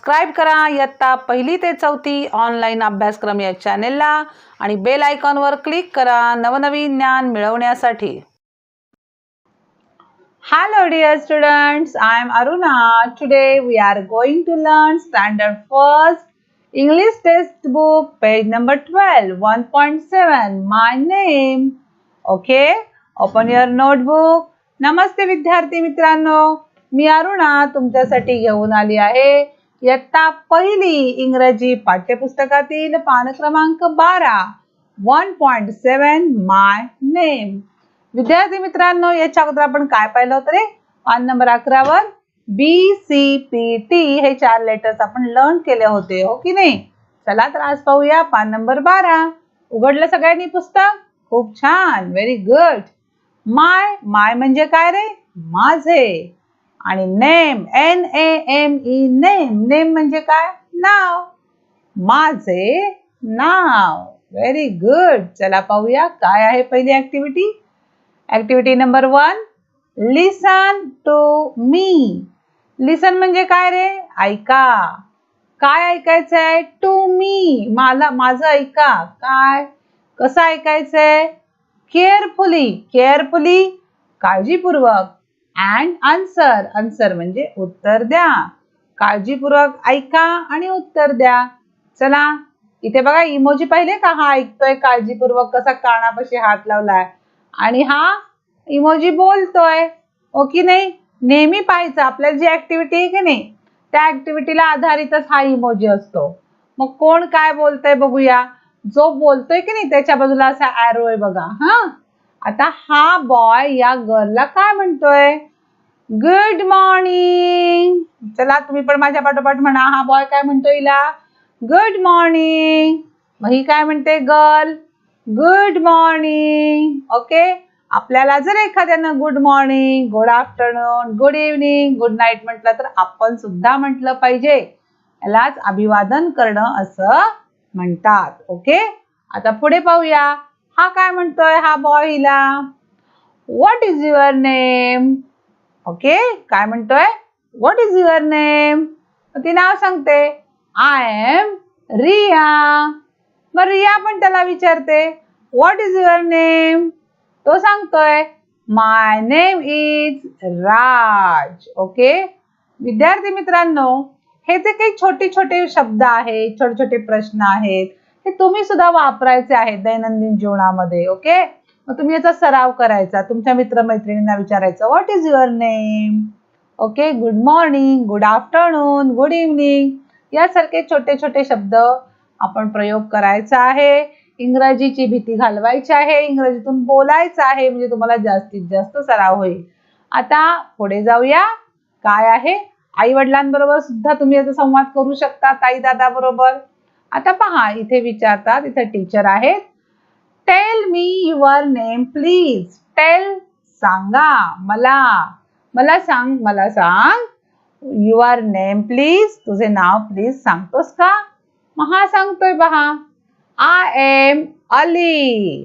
Subscribe करा. इयत्ता पहिली ते चौथी ऑनलाईन अभ्यासक्रम या चॅनेलला आणि बेल आयकॉनवर क्लिक करा. नवनवीन ज्ञान मिळवण्यासाठी. Hello dear students I am Aruna today we are going to learn standard first English text book page number twelve one point seven my name okay open your notebook नमस्ते विद्यार्थी मित्रांनो. मी अरुणा. तुमच्यासाठी घेऊन आली आहे इयत्ता पहिली इंग्रजी पाठ्यपुस्तकातील पान क्रमांक बारा. One point seven my name विद्यार्थी मित्रांनो याच्या अगोदर आपण काय पाहिलं होतं रे? पान नंबर अकरावर बी सी पी टी हे चार लेटर्स आपण लर्न केले होते हो की नाही? चला तर आज पाहूया पान नंबर बारा. उघडलं सगळ्यांनी पुस्तक? खूप छान व्हेरी गुड माय माय म्हणजे काय रे? माझे. आणि name N A M E name. Name म्हणजे काय? नाव. माझे नाव. व्हेरी गुड चला पाहूया काय आहे पहिली activity activity number one listen to me listen म्हणजे काय रे? ऐका. काय ऐकायचं आहे टू मी मला माझं ऐका. काय? कसं ऐकायचंय? केअरफुली केअरफुली काळजीपूर्वक. अँड आन्सर आन्सर म्हणजे उत्तर द्या. काळजीपूर्वक ऐका आणि उत्तर द्या. चला इथे बघा इमोजी पाहिले का हा ऐकतोय काळजीपूर्वक कसा कानापाशी हात लावलाय. आणि हा इमोजी बोलतोय. ओ की नाही? नेहमी पाहायचं आपल्याला जी ऍक्टिव्हिटी आहे की नाही त्या ऍक्टिव्हिटीला आधारितच हा इमोजी असतो. मग कोण काय बोलतय बघूया. जो बोलतोय की नाही त्याच्या बाजूला असा ऍरो आहे बघा. हा? आता हा बॉय या गर्लला काय म्हणतोय? गुड मॉर्निंग चला तुम्ही पण माझ्या पाठोपाठ म्हणा. हा बॉय काय म्हणतो हिला? गुड मॉर्निंग मग ही काय म्हणते गर्ल गुड मॉर्निंग ओके आपल्याला जर एखाद्यानं good morning good afternoon good evening good night म्हटलं तर आपण सुद्धा म्हटलं पाहिजे. यालाच अभिवादन करणं असं म्हणतात. ओके आता पुढे पाहूया. हा काय म्हणतोय? हा बॉय हिला. What is your name okay काय म्हणतोय? व्हॉट इज युअर नेम ती नाव सांगते. आय एम रिया मग रिया पण त्याला विचारते. व्हॉट इज युअर नेम तो सांगतोय my name is Raj okay विद्यार्थी मित्रांनो हे जे काही छोटे छोटे शब्द आहेत छोटे छोटे प्रश्न आहेत हे तुम्ही सुद्धा वापरायचे आहेत दैनंदिन जीवनामध्ये ओके? मग तुम्ही याचा सराव करायचा. तुमच्या मित्रमैत्रिणींना विचारायचं what is your name okay? Good morning good afternoon good evening यासारखे छोटे छोटे शब्द आपण प्रयोग करायचा आहे. इंग्रजीची भीती घालवायची आहे. इंग्रजीतून बोलायचं आहे. म्हणजे तुम्हाला जास्तीत जास्त सराव होईल. आता पुढे जाऊया. काय आहे? आई वडिलांबरोबर सुद्धा तुम्ही याचा संवाद करू शकता. ताई दादा बरोबर. आता पहा इथे विचारतात इथे टीचर आहेत. Tell me your name please tell सांगा मला. मला सांग मला सांग. युअर नेम प्लीज तुझे नाव प्लीज सांगतोस का? मग हा सांगतोय पहा. आय एम अली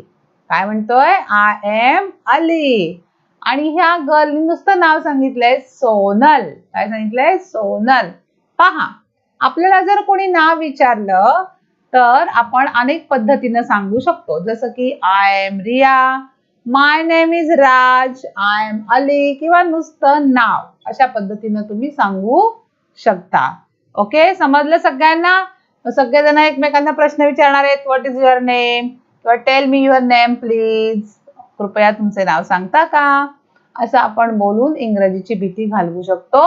काय म्हणतोय? आय एम अली आणि ह्या गर्ल नुसतं नाव सांगितलंय सोनल. काय सांगितलंय? सोनल. पहा. आपल्याला जर कोणी नाव विचारलं तर आपण अनेक पद्धतीनं सांगू शकतो. जसं की I am Riya my name is Raj I am Ali किंवा नुसतं नाव. अशा पद्धतीनं तुम्ही सांगू शकता. ओके समजलं सगळ्यांना? सगळेजण एकमेकांना प्रश्न विचारणार आहेत. व्हॉट इज युअर नेम किंवा tell me your name please कृपया तुमचे नाव सांगता का? असं आपण बोलून इंग्रजीची भीती घालवू शकतो.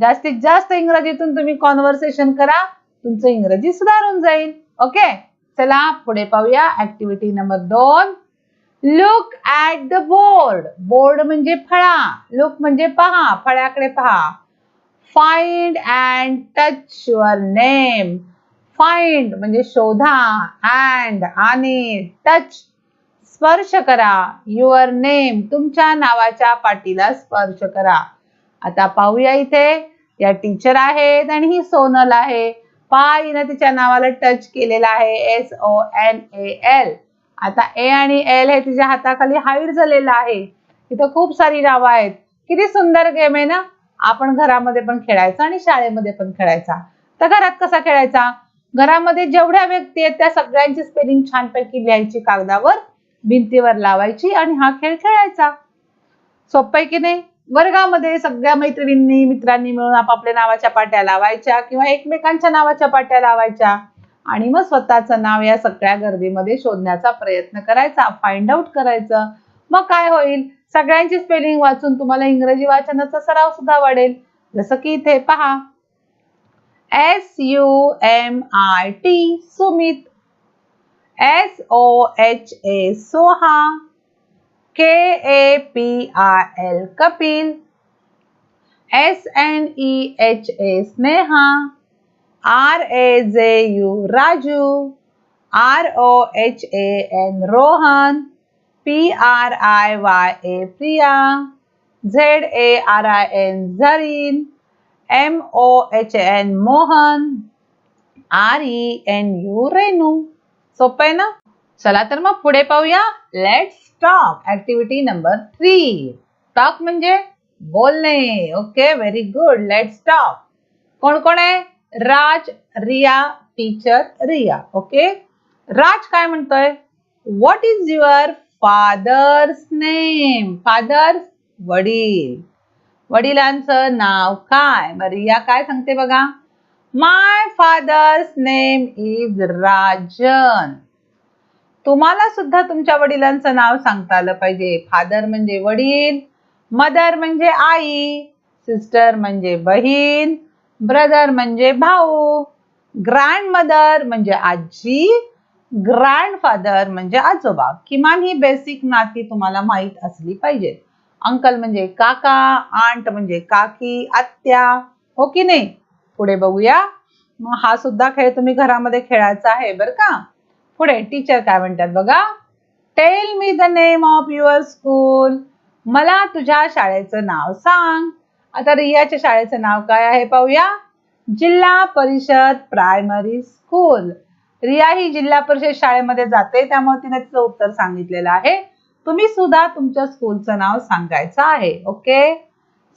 जास्तीत जास्त इंग्रजीतून तुम्ही कॉन्व्हर्सेशन करा तुमचं इंग्रजी सुधारून जाईल. ओके चला पुढे पाहूया. ऍक्टिव्हिटी नंबर दोन. Look at the board board म्हणजे फळा. लुक म्हणजे पहा. फळ्याकडे पहा. Find and touch your name find म्हणजे शोधा. अँड आणि टच स्पर्श करा. युअर नेम तुमच्या नावाच्या पाठीला स्पर्श करा. आता पाहूया इथे या टीचर आहेत आणि ही सोनल आहे. पहा हिनं तिच्या नावाला टच केलेला आहे S O N A L आता ए आणि एल हे तिच्या हाताखाली हाईड झालेलं आहे. तिथं खूप सारी नावं आहेत. किती सुंदर गेम आहे ना? आपण घरामध्ये पण खेळायचा आणि शाळेमध्ये पण खेळायचा. तर घरात कसा खेळायचा? घरामध्ये जेवढ्या व्यक्ती आहेत त्या सगळ्यांची स्पेलिंग छानपैकी लिहायची कागदावर भिंतीवर लावायची आणि हा खेळ खेळायचा. सोपं आहे की नाही? वर्गामध्ये सगळ्या मैत्रिणींनी मित्रांनी मिळून आपापल्या नावाच्या पाट्या लावायच्या किंवा एकमेकांच्या नावाच्या पाट्या लावायच्या आणि मग स्वतःचं नाव या सगळ्या गर्दीमध्ये शोधण्याचा प्रयत्न करायचा फाइंड आउट करायचं. मग काय होईल? सगळ्यांची स्पेलिंग वाचून तुम्हाला इंग्रजी वाचनाचा सराव सुद्धा वाढेल. जसं की इथे पहा. S U M I T Sumit. S O H A Soha. K A P I L Kapil. S N E H A Sneha. R A J U Raju. R O H A N Rohan. P R I Y A Priya. Z A R I N Zarin M O H N Mohan. R E N U Renu सोपं आहे ना? चला तर मग पुढे पाहूया. Let's talk activity number three talk म्हणजे बोलणे. Okay very good let's talk कोण कोण आहे? राज रिया टीचर रिया. ओके राज काय म्हणतोय? What is your father's name father's वडील. वडिलांचं नाव काय? मग रिया काय सांगते बघा? My father's name is Rajan तुम्हाला सुद्धा तुमच्या वडिलांचं नाव सांगता आलं पाहिजे. फादर म्हणजे वडील मदर म्हणजे आई सिस्टर म्हणजे बहीण ब्रदर म्हणजे भाऊ ग्रँड मदर म्हणजे आजी ग्रँडफादर म्हणजे आजोबा. किमान ही बेसिक नाती तुम्हाला माहीत असली पाहिजेत अंकल म्हणजे काका आंट म्हणजे काकी आत्या हो की नाही? पुढे बघूया. मग हा सुद्धा खेळ तुम्ही घरामध्ये खेळायचा आहे बर का? पुढे टीचर काय म्हणतात बघा? Tell me the name of your school मला तुझ्या शाळेचं नाव सांग. आता रियाच्या शाळेचं नाव काय आहे पाहूया? जिल्हा परिषद प्रायमरी स्कूल रिया ही जिल्हा परिषद शाळेमध्ये जाते त्यामुळे तिने तिचं उत्तर सांगितलेलं आहे. तुम्ही सुद्धा तुमच्या स्कूलचं नाव सांगायचं आहे ओके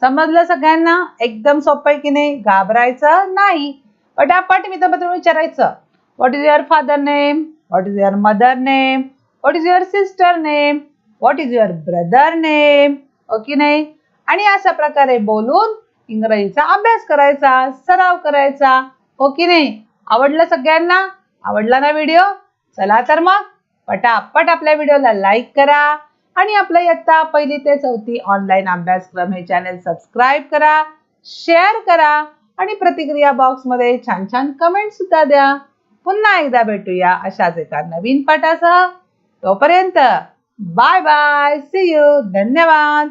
समजलं सगळ्यांना? एकदम सोपं आहे की नाही? घाबरायचं नाही. पटापट मित्रपत्र विचारायचं. What is your father name what is your mother name what is your sister name what is your brother name okay नाही? आणि अशा प्रकारे बोलून इंग्रजीचा अभ्यास करायचा सराव करायचा. हो की नाही? आवडलं सगळ्यांना? आवडला ना व्हिडिओ चला तर मग पटापट आपल्या व्हिडिओला लाईक करा. आणि आपलं इयत्ता पहिली ते चौथी ऑनलाईन अभ्यासक्रम हे चॅनल सबस्क्राईब करा शेअर करा. आणि प्रतिक्रिया बॉक्समध्ये छान छान कमेंट सुद्धा द्या. पुन्हा एकदा भेटूया अशाच एका नवीन पाठासह तोपर्यंत बाय बाय सी यू धन्यवाद.